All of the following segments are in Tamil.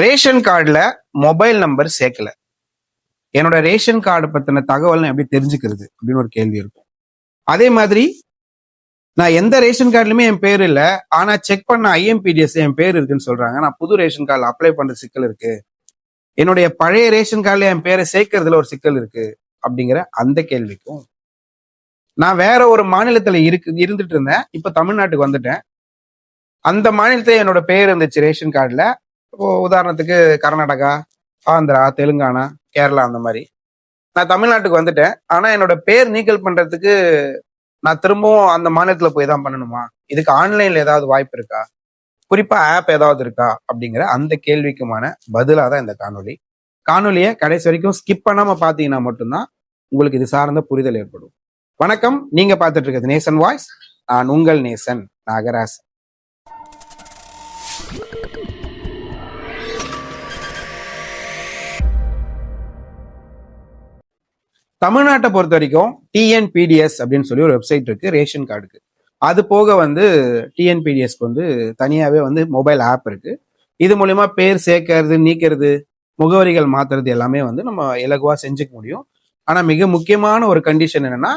ரேஷன் கார்டில் மொபைல் நம்பர் சேர்க்கல. என்னோட ரேஷன் கார்டு பற்றின தகவல் எப்படி தெரிஞ்சுக்கிறது அப்படின்னு ஒரு கேள்வி இருக்கும். அதே மாதிரி நான் எந்த ரேஷன் கார்டுலையுமே என் பேர் இல்லை ஆனால் செக் பண்ண ஐஎம்பிடிஎஸ் என் பேர் இருக்குன்னு சொல்கிறாங்க நான் புது ரேஷன் கார்டில் அப்ளை பண்ணுற சிக்கல் இருக்கு. என்னுடைய பழைய ரேஷன் கார்டில் என் பேரை சேர்க்கறதுல ஒரு சிக்கல் இருக்கு அப்படிங்கிற அந்த கேள்விக்கும் நான் வேற ஒரு மாநிலத்தில் இருக்கு இருந்துட்டு இருந்தேன். இப்போ தமிழ்நாட்டுக்கு வந்துட்டேன். அந்த மாநிலத்தில் என்னோட பேர் இருந்துச்சு ரேஷன் கார்டில். உதாரணத்துக்கு கர்நாடகா ஆந்திரா தெலுங்கானா கேரளா அந்த மாதிரி. நான் தமிழ்நாட்டுக்கு வந்துட்டேன். ஆனால் என்னோட பேர் நீக்கல் பண்ணுறதுக்கு நான் திரும்பவும் அந்த மாநிலத்தில் போய் தான் பண்ணணுமா? இதுக்கு ஆன்லைனில் ஏதாவது வாய்ப்பு இருக்கா? குறிப்பாக ஆப் ஏதாவது இருக்கா? அப்படிங்கிற அந்த கேள்விக்குமான பதிலாக தான் இந்த காணொலி காணொலியை கடைசி வரைக்கும் ஸ்கிப் பண்ணாமல் பார்த்தீங்கன்னா மட்டும்தான் உங்களுக்கு இது சார்ந்த புரிதல் ஏற்படும். வணக்கம். நீங்கள் பார்த்துட்டு இருக்கிறது நேசன் வாய்ஸ். நான் உங்கள் நேசன் நாகராஜ். தமிழ்நாட்டை பொறுத்த வரைக்கும் டிஎன்பிடிஎஸ் அப்படின்னு சொல்லி ஒரு வெப்சைட் இருக்கு ரேஷன் கார்டுக்கு அது போக வந்து டிஎன்பிடிஎஸ்க்கு வந்து தனியாகவே வந்து மொபைல் ஆப் இருக்கு. இது மூலயமா பேர் சேர்க்கறது நீக்கிறது முகவரிகள் மாத்துறது எல்லாமே வந்து நம்ம இலகுவாக செஞ்சுக்க முடியும். ஆனால் மிக முக்கியமான ஒரு கண்டிஷன் என்னன்னா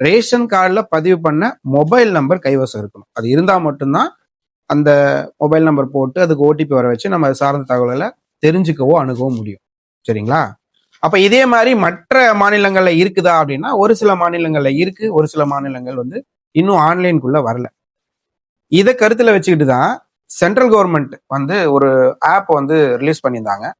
ரேஷன் கார்டில் பதிவு பண்ண மொபைல் நம்பர் கைவசம் இருக்கணும். அது இருந்தால் மட்டும்தான் அந்த மொபைல் நம்பர் போட்டு அதுக்கு ஓடிபி வர வச்சு நம்ம அது சார்ந்த தகவல்களை தெரிஞ்சுக்கவோ அணுகவும் முடியும். சரிங்களா? அப்ப இதே மாதிரி மற்ற மாநிலங்கள்ல இருக்குதா அப்படின்னா ஒரு சில மாநிலங்கள்ல இருக்கு ஒரு சில மாநிலங்கள் வந்து இன்னும் ஆன்லைனுக்குள்ள வரல. இதை கருத்துல வச்சுக்கிட்டு தான் சென்ட்ரல் கவர்மெண்ட் வந்து ஒரு ஆப் வந்து ரிலீஸ் பண்ணியிருந்தாங்க.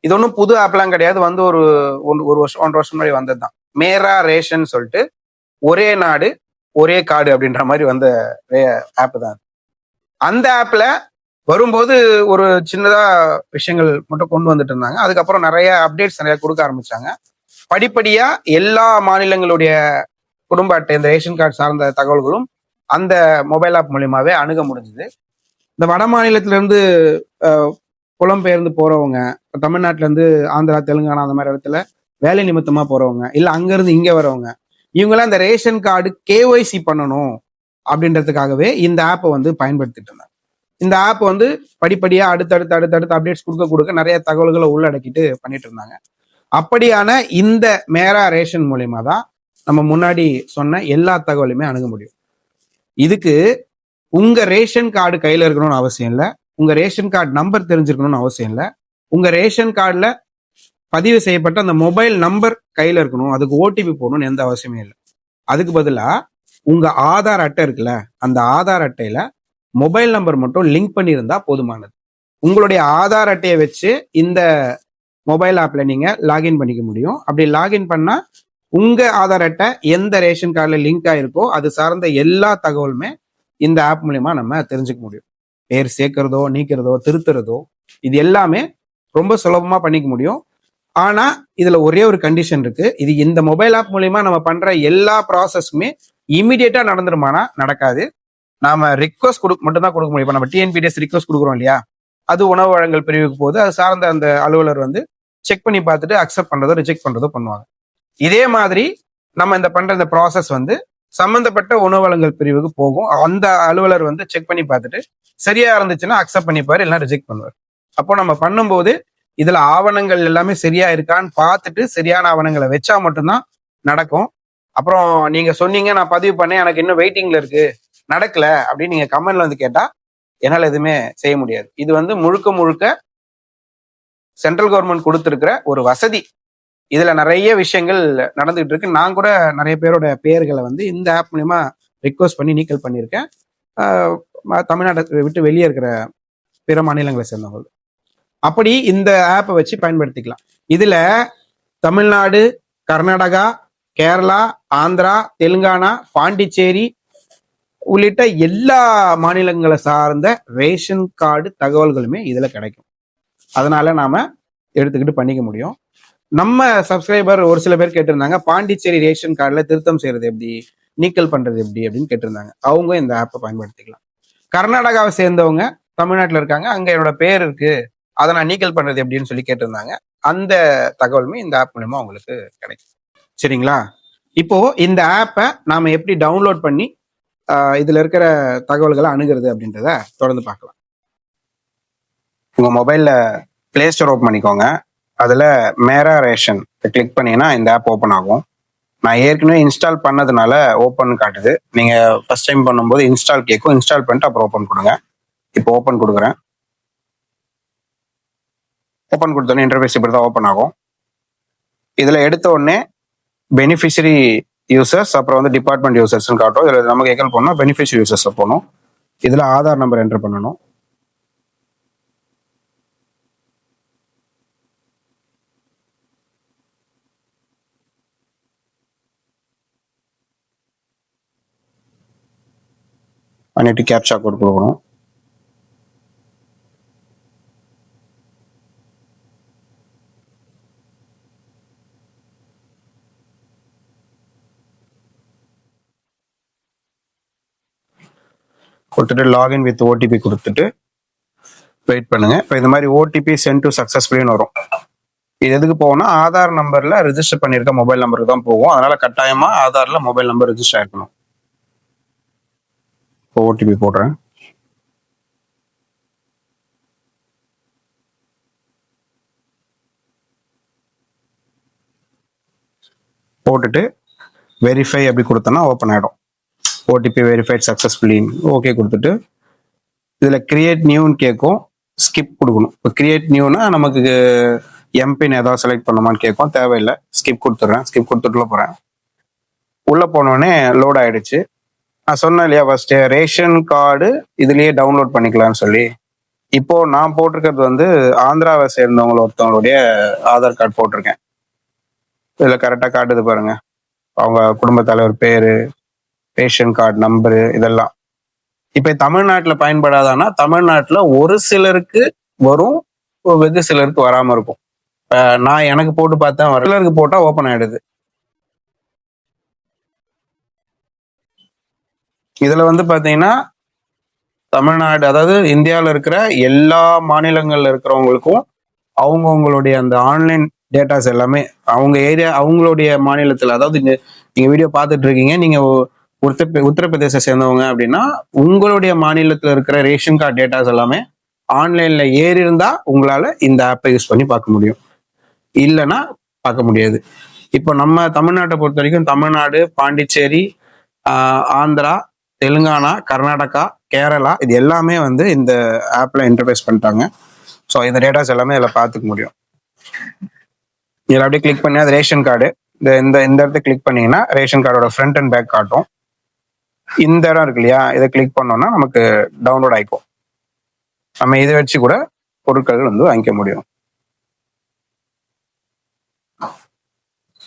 இது ஒன்றும் புது ஆப்லாம் கிடையாது. வந்து ஒரு ஒன்று- ஒரு வருஷம் ஒன்றரை வருஷம் முன்னாடி வந்தது தான். மேரா ரேஷன் சொல்லிட்டு ஒரே நாடு ஒரே காடு அப்படின்ற மாதிரி வந்த ஆப் தான். அந்த ஆப்ல வரும்போது ஒரு சின்னதாக விஷயங்கள் மட்டும் கொண்டு வந்துட்டு இருந்தாங்க. அதுக்கப்புறம் நிறைய அப்டேட்ஸ் நிறைய கொடுக்க ஆரம்பிச்சாங்க. படிப்படியாக எல்லா மாநிலங்களுடைய குடும்ப அட்டை இந்த ரேஷன் கார்டு சார்ந்த தகவல்களும் அந்த மொபைல் ஆப் மூலியமாவே அணுக முடிஞ்சுது. இந்த வட மாநிலத்திலேருந்து புலம்பெயர்ந்து போகிறவங்க தமிழ்நாட்டிலேருந்து ஆந்திரா தெலுங்கானா அந்த மாதிரி இடத்துல வேலை நிமித்தமாக போகிறவங்க இல்லை அங்கேருந்து இங்கே வரவங்க இவங்களாம் இந்த ரேஷன் கார்டு கேஒய்சி பண்ணணும் அப்படின்றதுக்காகவே இந்த ஆப்பை வந்து பயன்படுத்திட்டு இருந்தாங்க. இந்த ஆப் வந்து படிப்படியாக அடுத்தடுத்து அடுத்தடுத்து அப்டேட்ஸ் கொடுக்க கொடுக்க நிறைய தகவல்களை உள்ளடக்கிட்டு பண்ணிட்டு இருந்தாங்க. அப்படியான இந்த மேரா ரேஷன் மூலயமா தான் நம்ம முன்னாடி சொன்ன எல்லா தகவலுமே அணுக முடியும். இதுக்கு உங்க ரேஷன் கார்டு கையில இருக்கணும்னு அவசியம் இல்லை. உங்க ரேஷன் கார்டு நம்பர் தெரிஞ்சிருக்கணும்னு அவசியம் இல்லை. உங்க ரேஷன் கார்டுல பதிவு செய்யப்பட்ட அந்த மொபைல் நம்பர் கையில இருக்கணும். அதுக்கு ஓடிபி போடணும்னு எந்த அவசியமே இல்லை. அதுக்கு பதிலாக உங்க ஆதார் அட்டை இருக்குல்ல அந்த ஆதார் அட்டையில மொபைல் நம்பர் மட்டும் லிங்க் பண்ணியிருந்தா போதுமானது. உங்களுடைய ஆதார் அட்டையை வச்சு இந்த மொபைல் ஆப்பில் நீங்கள் லாகின் பண்ணிக்க முடியும். அப்படி லாகின் பண்ணால் உங்கள் ஆதார் அட்டை எந்த ரேஷன் கார்டில் லிங்க் ஆகிருக்கோ அது சார்ந்த எல்லா தகவலுமே இந்த ஆப் மூலயமா நம்ம தெரிஞ்சுக்க முடியும். பேர் சேர்க்கிறதோ நீக்கிறதோ திருத்துறதோ இது எல்லாமே ரொம்ப சுலபமாக பண்ணிக்க முடியும். ஆனால் இதில் ஒரே ஒரு கண்டிஷன் இருக்குது இது இந்த மொபைல் ஆப் மூலயமா நம்ம பண்ணுற எல்லா ப்ராசஸுமே இமிடியேட்டா நடந்துருமானா? நடக்காது. நாம ரிக்வஸ்ட் கொடுக்க மட்டும்தான் கொடுக்க முடியும். இப்போ நம்ம டிஎன்பிடிஎஸ் ரிக்வஸ்ட் கொடுக்குறோம் இல்லையா? அது உணவு வழங்கல் பிரிவுக்கு போகுது. அது சார்ந்த அந்த அலுவலர் வந்து செக் பண்ணி பார்த்துட்டு அக்செப்ட் பண்றதோ ரிஜெக்ட் பண்றதோ பண்ணுவாங்க. இதே மாதிரி நம்ம இந்த பண்ற இந்த ப்ராசஸ் வந்து சம்பந்தப்பட்ட உணவு வழங்கல் பிரிவுக்கு போகும். அந்த அலுவலர் வந்து செக் பண்ணி பார்த்துட்டு சரியா இருந்துச்சுன்னா அக்செப்ட் பண்ணிப்பாரு இல்லைன்னா ரிஜெக்ட் பண்ணுவார். அப்போ நம்ம பண்ணும்போது இதுல ஆவணங்கள் எல்லாமே சரியா இருக்கான்னு பார்த்துட்டு சரியான ஆவணங்களை வச்சா மட்டும்தான் நடக்கும். அப்புறம் நீங்க சொன்னீங்க நான் பதிவு பண்ணேன் எனக்கு இன்னும் வெயிட்டிங்ல இருக்கு. நடக்கல அப்படின்னு நீங்க கமெண்ட்ல வந்து கேட்டா என்னால் எதுவுமே செய்ய முடியாது. இது வந்து முழுக்க முழுக்க சென்ட்ரல் கவர்மெண்ட் கொடுத்துருக்கிற ஒரு வசதி. இதுல நிறைய விஷயங்கள் நடந்துகிட்டு இருக்கு. நான் கூட நிறைய பேரோட பெயர்களை வந்து இந்த ஆப் மூலியமா ரிக்வஸ்ட் பண்ணி நீக்கல் பண்ணியிருக்கேன். தமிழ்நாட்டை விட்டு வெளியே இருக்கிற பிற மாநிலங்களை சேர்ந்தவங்க அப்படி இந்த ஆப்பை வச்சு பயன்படுத்திக்கலாம். இதுல தமிழ்நாடு கர்நாடகா கேரளா ஆந்திரா தெலுங்கானா பாண்டிச்சேரி உள்ளிட்ட எல்லா மாநிலங்களை சார்ந்த ரேஷன் கார்டு தகவல்களுமே இதில் கிடைக்கும். அதனால நாம எடுத்துக்கிட்டு பண்ணிக்க முடியும். நம்ம சப்ஸ்கிரைபர் ஒரு சில பேர் கேட்டிருந்தாங்க பாண்டிச்சேரி ரேஷன் கார்டில் திருத்தம் செய்யறது எப்படி? நீக்கல் பண்றது எப்படி? அப்படின்னு கேட்டிருந்தாங்க. அவங்க இந்த ஆப்பை பயன்படுத்திக்கலாம். கர்நாடகாவை சேர்ந்தவங்க தமிழ்நாட்டில் இருக்காங்க. அங்கே என்னோட பேர் இருக்கு. அதை நான் நீக்கல் பண்றது எப்படின்னு சொல்லி கேட்டிருந்தாங்க. அந்த தகவலுமே இந்த ஆப் மூலயமா உங்களுக்கு கிடைக்கும். சரிங்களா? இப்போ இந்த ஆப்பை நாம எப்படி டவுன்லோட் பண்ணி இதுல இருக்கிற தகவல்களை அணுகிறது அப்படின்றத தொடர்ந்து பார்க்கலாம். உங்க மொபைல்ல பிளே ஸ்டோர் ஓப்பன் பண்ணிக்கோங்க. அதில் மேரா ரேஷன் கிளிக் பண்ணீங்கன்னா இந்த ஆப் ஓப்பன் ஆகும். நான் ஏற்கனவே இன்ஸ்டால் பண்ணதுனால ஓப்பன் காட்டுது. நீங்கள் ஃபர்ஸ்ட் டைம் பண்ணும்போது இன்ஸ்டால் கேட்கும் இன்ஸ்டால் பண்ணிட்டு அப்புறம் ஓப்பன் கொடுங்க. இப்போ ஓப்பன் கொடுக்குறேன். ஓப்பன் கொடுத்தோன்னே இன்டர்ஃபேஸ் இப்படி தான் ஓப்பன் ஆகும். இதில் எடுத்த உடனே பெனிஃபிஷரி யூசர்ஸ் அப்புறம் வந்து டிபார்ட்மெண்ட் யூசர்ஸ்னு காட்டும் இதில் நமக்கு எங்கே போகணும் பெனிஃபிஷியல் யூசர்ஸில் போகணும். இதில் ஆதார் நம்பர் என்டர் பண்ணணும். பண்ணிட்டு கேப்ஷா கோட் கொடுக்கணும். கொடுத்துட்டு லாகின் வித் ஓடிபி கொடுத்துட்டு வெயிட் பண்ணுங்க. இப்போ இந்த மாதிரி ஓடிபி சென்ட் டு சக்ஸஸ்ஃபுல்லின்னு வரும். இது எதுக்கு போகணும்னா ஆதார் நம்பர்ல ரிஜிஸ்டர் பண்ணியிருக்க மொபைல் நம்பருக்கு தான் போகும். அதனால கட்டாயமா ஆதார்ல மொபைல் நம்பர் ரிஜிஸ்டர் ஆயிருக்கணும். இப்போ ஓடிபி போடுறேன். போட்டுட்டு வெரிஃபை அப்படி கொடுத்தோன்னா ஓப்பன் ஆகிடும் ஓடிபி வெரிஃபைட் சக்ஸஸ்ஃபுல்லி ஓகே கொடுத்துட்டு இதில் கிரியேட் நியூன்னு கேட்கும் ஸ்கிப் கொடுக்கணும். இப்போ கிரியேட் நியூனா நமக்கு எம்பின் ஏதாவது செலக்ட் பண்ணுமான்னு கேட்கும். தேவையில்லை ஸ்கிப் கொடுத்துட்றேன். ஸ்கிப் கொடுத்துட்டுல போகிறேன் உள்ளே போனோடனே லோட் ஆயிடுச்சு. நான் சொன்னேன் இல்லையா ஃபர்ஸ்ட் ரேஷன் கார்டு இதுலேயே டவுன்லோட் பண்ணிக்கலாம்னு சொல்லி. இப்போ நான் போட்டிருக்கிறது வந்து ஆந்திராவை சேர்ந்தவங்க ஒருத்தவங்களுடைய ஆதார் கார்டு போட்டிருக்கேன். இதில் கரெக்டாக காட்டுது பாருங்க. அவங்க குடும்ப தலைவர் பேர் ரேஷன் கார்டு நம்பரு இதெல்லாம். இப்ப தமிழ்நாட்டில் பயன்படாதானா தமிழ்நாட்டில் ஒரு சிலருக்கு வரும் வெகு சிலருக்கு வராம இருக்கும். நான் எனக்கு போட்டு பார்த்தேன் ஒரு சிலருக்கு போட்டா ஓப்பன் ஆயிடுது. இதுல வந்து பாத்தீங்கன்னா தமிழ்நாடு அதாவது இந்தியாவில் இருக்கிற எல்லா மாநிலங்கள்ல இருக்கிறவங்களுக்கும் அவங்கவுங்களுடைய அந்த ஆன்லைன் டேட்டாஸ் எல்லாமே அவங்க ஏரியா அவங்களுடைய மாநிலத்தில் அதாவது நீங்க வீடியோ பார்த்துட்டு இருக்கீங்க நீங்க உத்தர உத்தரப்பிரதேச சேர்ந்தவங்க அப்படின்னா உங்களுடைய மாநிலத்தில் இருக்கிற ரேஷன் கார்டு டேட்டாஸ் எல்லாமே ஆன்லைன்ல ஏறி இருந்தா உங்களால இந்த ஆப்பை யூஸ் பண்ணி பார்க்க முடியும். இல்லைன்னா பார்க்க முடியாது. இப்போ நம்ம தமிழ்நாட்டை பொறுத்த வரைக்கும் தமிழ்நாடு பாண்டிச்சேரி ஆந்திரா தெலுங்கானா கர்நாடகா கேரளா இது எல்லாமே வந்து இந்த ஆப்ல இன்டர்ஃபேஸ் பண்ணிட்டாங்க. ஸோ இந்த டேட்டாஸ் எல்லாமே இதில் பார்த்துக்க முடியும். இதில் அப்படியே கிளிக் பண்ணி அது ரேஷன் கார்டு. இந்த இந்த இந்த இடத்த கிளிக் பண்ணீங்கன்னா ரேஷன் கார்டோட ஃப்ரண்ட் அண்ட் பேக் காட்டும். இந்த இடம் இருக்கு இல்லையா? இதை கிளிக் பண்ணோம்னா நமக்கு டவுன்லோட் ஆயிக்கும். நம்ம இதை வச்சு கூட பொருட்கள் வந்து வாங்கிக்க முடியும்.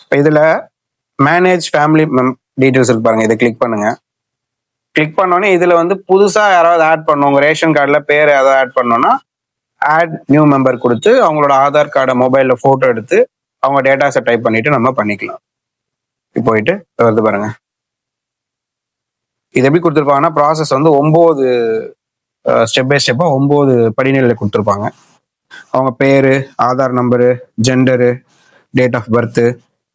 இப்போ இதில் மேனேஜ் ஃபேமிலி டீட்டெயில்ஸ் இருக்கு பாருங்க. இதை கிளிக் பண்ணுங்க. கிளிக் பண்ணோன்னே இதுல வந்து புதுசா யாராவது ஆட் பண்ணணும். ரேஷன் கார்டில் பேர் ஏதாவது ஆட் பண்ணோம்னா ஆட் நியூ மெம்பர் கொடுத்து அவங்களோட ஆதார் கார்டை மொபைலில் ஃபோட்டோ எடுத்து அவங்க டேட்டாஸை டைப் பண்ணிட்டு நம்ம பண்ணிக்கலாம். போயிட்டு வருது பாருங்க. இது எப்படி கொடுத்துருப்பாங்கன்னா ப்ராசஸ் வந்து ஒம்பது ஸ்டெப் பை ஸ்டெப்பாக ஒம்பது படிநிலையில் கொடுத்துருப்பாங்க. அவங்க பேரு Aadhaar number gender date of birth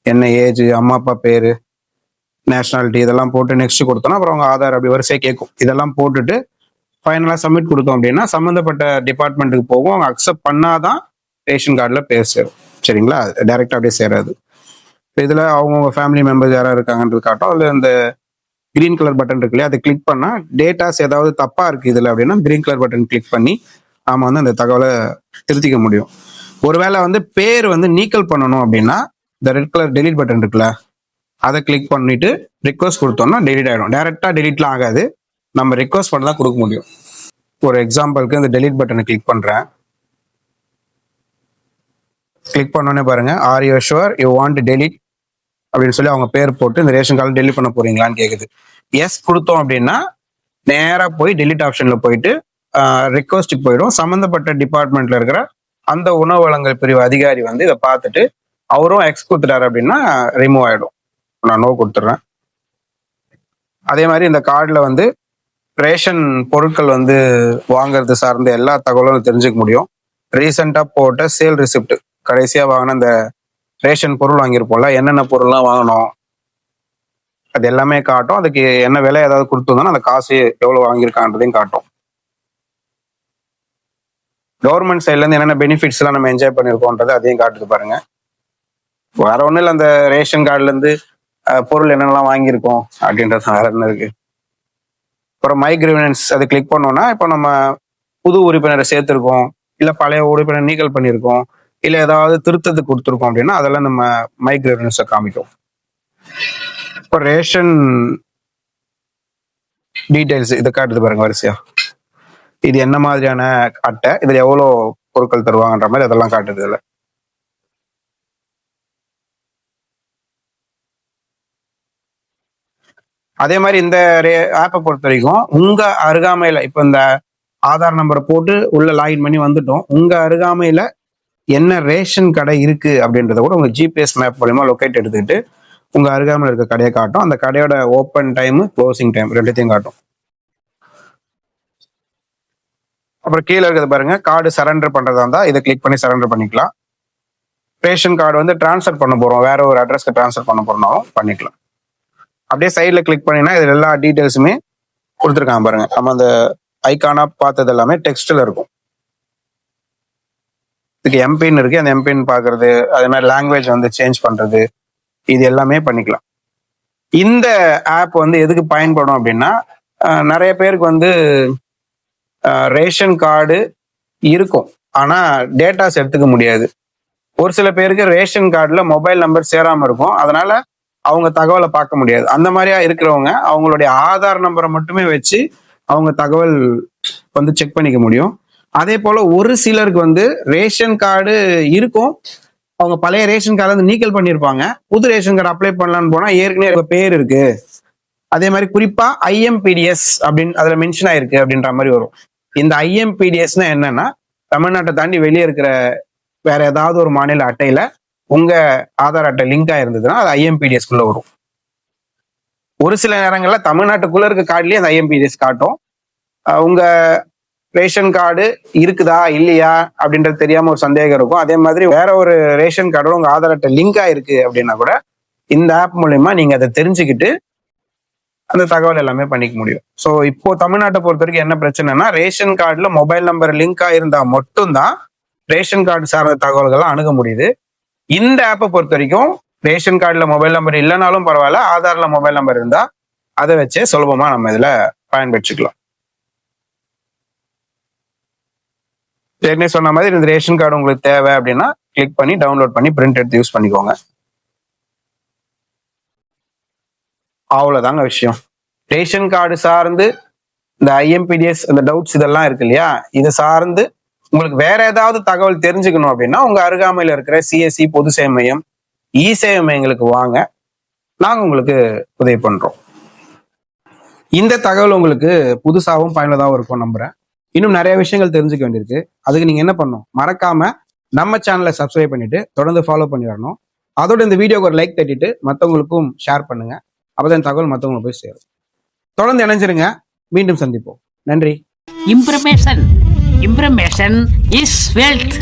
என்ன ஏஜ் அம்மா அப்பா பேரு நேஷனாலிட்டி இதெல்லாம் போட்டு நெக்ஸ்ட் கொடுத்தோம்னா அப்புறம் அவங்க ஆதார் அப்படி வரிசையை கேட்கும். இதெல்லாம் போட்டுட்டு ஃபைனலாக சப்மிட் கொடுத்தோம் அப்படின்னா சம்மந்தப்பட்ட டிபார்ட்மெண்ட்டுக்கு போகும். அவங்க அக்செப்ட் பண்ணாதான் ரேஷன் கார்டில் பேர் சேரும். சரிங்களா? டைரெக்டாக அப்படியே சேராது. இதில் அவங்கவுங்க ஃபேமிலி மெம்பர்ஸ் யாராவது இருக்காங்கன்றது காட்டும் அதில் இந்த கிரீன் கலர் பட்டன் இருக்கு இல்லையா அதை கிளிக் பண்ணால் டேட்டாஸ் ஏதாவது தப்பாக இருக்குது இதில் அப்படின்னா கிரீன் கலர் பட்டன் கிளிக் பண்ணி நாம வந்து அந்த தகவலை திருத்திக்க முடியும். ஒருவேளை வந்து பேர் வந்து நீக்கல் பண்ணணும் அப்படின்னா இந்த ரெட் கலர் டெலிட் பட்டன் இருக்குல்ல அதை கிளிக் பண்ணிட்டு ரிக்வஸ்ட் கொடுத்தோம்னா டெலிட் ஆகிடும் டேரெக்டாக டெலிட்லாம் ஆகாது. நம்ம ரிக்வஸ்ட் பண்ண தான் கொடுக்க முடியும். ஒரு எக்ஸாம்பிளுக்கு இந்த டெலிட் பட்டனை கிளிக் பண்றேன். கிளிக் பண்ணோன்னே பாருங்க are you sure you want delete அப்படின்னு சொல்லி அவங்க பேர் போட்டு இந்த ரேஷன் கார்டு டெலிட் பண்ண போறீங்களான்னு கேக்குது. எஸ் கொடுத்தோம் அப்படின்னா நேரா போய் டெலிட் ஆப்ஷன்ல போயிட்டு ரிக்வஸ்ட்டுக்கு போயிடும். சம்மந்தப்பட்ட டிபார்ட்மெண்ட்ல இருக்கிற அந்த உணவு வழங்கல் பிரிவு அதிகாரி வந்து இதை பார்த்துட்டு அவரும் எக்ஸ் கொடுத்துட்டாரு அப்படின்னா ரிமூவ் ஆயிடும். நான் நோ கொடுத்துட்றேன். அதே மாதிரி இந்த கார்டில் வந்து ரேஷன் பொருட்கள் வந்து வாங்குறது சார்ந்த எல்லா தகவலும் தெரிஞ்சுக்க முடியும். ரீசெண்டாக போட்ட சேல் ரிசிப்ட் கடைசியாக வாங்கின இந்த ரேஷன் பொருள் வாங்கியிருப்போம்ல என்னென்ன பொருள்லாம் வாங்கணும் அது எல்லாமே காட்டும். அதுக்கு என்ன விலை ஏதாவது கொடுத்துருந்தோம்னா அந்த காசு எவ்வளோ வாங்கியிருக்கான்றதையும் காட்டும். கவர்மெண்ட் சைட்லேருந்து என்னென்ன பெனிஃபிட்ஸ்லாம் நம்ம என்ஜாய் பண்ணிருக்கோன்றது அதையும் காட்டுது பாருங்க. வேற ஒன்றும் இல்லை அந்த ரேஷன் கார்டுலேருந்து பொருள் என்னென்னலாம் வாங்கியிருக்கோம் அப்படின்றது வேற என்ன இருக்கு. அப்புறம் மைக்ரிவனன்ஸ் அது கிளிக் பண்ணோம்னா இப்போ நம்ம புது உறுப்பினரை சேர்த்துருக்கோம் இல்லை பழைய உறுப்பினர் நீக்கல் பண்ணியிருக்கோம். இல்ல ஏதாவது திருத்தத்துக்கு கொடுத்துருக்கோம் அப்படின்னா அதெல்லாம் நம்ம மைக்ரிவனன்ஸை காமிக்கும். இப்போ ரேஷன் டீடைல்ஸ் இதை காட்டுது பாருங்க வரிசையா. இது என்ன மாதிரியான அட்டை இதுல எவ்வளோ பொருட்கள் தருவாங்கன்ற மாதிரி அதெல்லாம் காட்டுது இல்லை அதே மாதிரி இந்த ரே ஆப்பை பொறுத்த வரைக்கும் உங்க அருகாமையில இப்ப இந்த ஆதார் நம்பரை போட்டு உள்ள லாகின் பண்ணி வந்துட்டோம். உங்க அருகாமையில என்ன ரேஷன் கடை இருக்கு அப்படின்றத கூட உங்க ஜிபிஎஸ் மேப் மூலயமா லொக்கேட் எடுத்துக்கிட்டு உங்க அருகாமையில் இருக்க கடையை காட்டும். அந்த கடையோட ஓப்பன் டைம் க்ளோசிங் டைம் ரெண்டுத்தையும் காட்டும். அப்புறம் கீழே இருக்கிறது பாருங்க. கார்டு சரண்டர் பண்றதா இருந்தா இதை கிளிக் பண்ணி சரண்டர் பண்ணிக்கலாம். ரேஷன் கார்டு வந்து ட்ரான்ஸ்ஃபர் பண்ண போறோம். வேற ஒரு அட்ரஸ்க்கு டிரான்ஸ்ஃபர் பண்ண போறோம்னாலும் பண்ணிக்கலாம். அப்படியே சைடில் கிளிக் பண்ணினா இதில் எல்லா டீட்டெயில்ஸுமே கொடுத்துருக்காங்க பாருங்க. நம்ம அந்த ஐக்கானாக பார்த்தது எல்லாமே டெக்ஸ்டில் இருக்கும். இதுக்கு எம்பின் இருக்கு. அந்த எம்பின் பாக்குறது அது மாதிரி லாங்குவேஜ் வந்து சேஞ்ச் பண்றது இது எல்லாமே பண்ணிக்கலாம். இந்த ஆப் வந்து எதுக்கு பயன்படும் அப்படின்னா நிறைய பேருக்கு வந்து ரேஷன் கார்டு இருக்கும். ஆனா டேட்டாஸ் எடுத்துக்க முடியாது. ஒரு சில பேருக்கு ரேஷன் கார்டில் மொபைல் நம்பர் சேராம இருக்கும். அதனால அவங்க தகவலை பார்க்க முடியாது. அந்த மாதிரியா இருக்கிறவங்க அவங்களுடைய ஆதார் நம்பரை மட்டுமே வச்சு அவங்க தகவல் வந்து செக் பண்ணிக்க முடியும். அதே போல ஒரு சிலருக்கு வந்து ரேஷன் கார்டு இருக்கும். அவங்க பழைய ரேஷன் கார்டு வந்து நீக்கல் பண்ணியிருப்பாங்க புது ரேஷன் கார்டு அப்ளை பண்ணலாம்னு போனா ஏற்கனவே பேர் இருக்கு. அதே மாதிரி குறிப்பா ஐஎம்பிடிஎஸ் அப்படின்னு அதுல மென்ஷன் ஆயிருக்கு அப்படின்ற மாதிரி வரும். இந்த ஐஎம்பிடிஎஸ்னா என்னன்னா தமிழ்நாட்டை தாண்டி வெளியே இருக்கிற வேற ஏதாவது ஒரு மாநில அட்டையில உங்க ஆதார் அட்டை லிங்க் ஆயிருந்ததுன்னா அது ஐஎம்பிடிஎஸ் குள்ள வரும். ஒரு சில நேரங்கள்ல தமிழ்நாட்டுக்குள்ள இருக்க கார்டுலயே அந்த ஐஎம்பிடிஎஸ் காட்டும். உங்க ரேஷன் கார்டு இருக்குதா இல்லையா அப்படின்றது தெரியாம ஒரு சந்தேகம் இருக்கும். அதே மாதிரி வேற ஒரு ரேஷன் கார்டோட உங்க ஆதார் அட்டை லிங்க் ஆயிருக்கு அப்படின்னா கூட இந்த ஆப் மூலயமா நீங்க அதை தெரிஞ்சுக்கிட்டு அந்த தகவல் எல்லாமே பண்ணிக்க முடியும். ஸோ இப்போ தமிழ்நாட்டை பொறுத்த வரைக்கும் என்ன பிரச்சனைனா ரேஷன் கார்டுல மொபைல் நம்பர் லிங்க் ஆயிருந்தா மட்டும்தான் ரேஷன் கார்டு சார்ந்த தகவல்கள்லாம் அணுக முடியுது. இந்த ஆப்பை பொறுத்த வரைக்கும் ரேஷன் கார்டுல மொபைல் நம்பர் இல்லைனாலும் பரவாயில்ல ஆதார்ல மொபைல் நம்பர் இருந்தா அதை வச்சே சுலபமா நம்ம இதுல பயன்படுத்திக்கலாம். ஏற்கனவே சொன்ன மாதிரி இந்த ரேஷன் கார்டு உங்களுக்கு தேவை அப்படின்னா கிளிக் பண்ணி டவுன்லோட் பண்ணி பிரிண்ட் எடுத்து யூஸ் பண்ணிக்கோங்க. அவ்வளோதாங்க விஷயம். ரேஷன் கார்டு சார்ந்து இந்த ஐஎம்பிடிஎஸ் இந்த டவுட்ஸ் இதெல்லாம் இருக்கு இல்லையா? இதை சார்ந்து உங்களுக்கு வேற ஏதாவது தகவல் தெரிஞ்சுக்கணும் அப்படின்னா உங்க அருகாமையில் இருக்கிற சிஎஸ்சி பொது சேவை மையம் இ சேவை மையங்களுக்கு வாங்க. நாங்கள் உங்களுக்கு உதவி பண்றோம். இந்த தகவல் உங்களுக்கு புதுசாகவும் பயனுள்ளதாகவும் இருக்கும் நம்புறேன். இன்னும் நிறைய விஷயங்கள் தெரிஞ்சுக்க வேண்டியிருக்கு. அதுக்கு நீங்க என்ன பண்ணணும்? மறக்காம நம்ம சேனலை சப்ஸ்கிரைப் பண்ணிட்டு தொடர்ந்து ஃபாலோ பண்ணி வரணும். அதோட இந்த வீடியோக்கு ஒரு லைக் தட்டிட்டு மற்றவங்களுக்கும் ஷேர் பண்ணுங்க. அப்பதான் தகவல் மற்றவங்களுக்கு போய் சேரும். தொடர்ந்து இணைஞ்சிருங்க. மீண்டும் சந்திப்போம். நன்றி. இம்ப்ரமேஷன் இம்ப்ரமேஷன் இஸ் வெல்த்